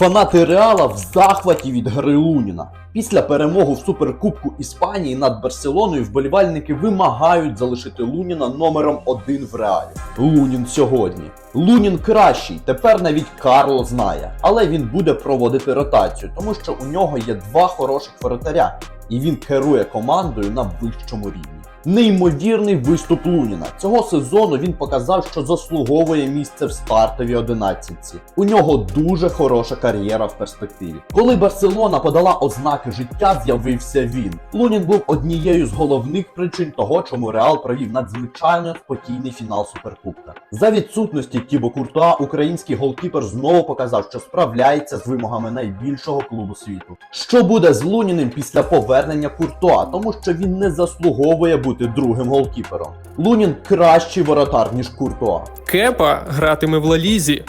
Фанати Реала в захваті від гри Луніна. Після перемоги в Суперкубку Іспанії над Барселоною вболівальники вимагають залишити Луніна номером один в Реалі. Лунін сьогодні. Лунін кращий, тепер навіть Карло знає, але він буде проводити ротацію, тому що у нього є два хороших воротаря, і він керує командою на вищому рівні. Неймовірний виступ Луніна. Цього сезону він показав, що заслуговує місце в стартовій одинадцятці. У нього дуже хороша кар'єра в перспективі. Коли Барселона подала ознаки життя, з'явився він. Лунін був однією з головних причин того, чому Реал провів надзвичайно спокійний фінал Суперкубка. За відсутності Тібо Куртуа український голкіпер знову показав, що справляється з вимогами найбільшого клубу світу. Що буде з Луніним після повернення Куртуа, тому що він не заслуговує бути другим голкіпером. Лунін кращий воротар ніж Куртуа. Кепа гратиме в Лалізі.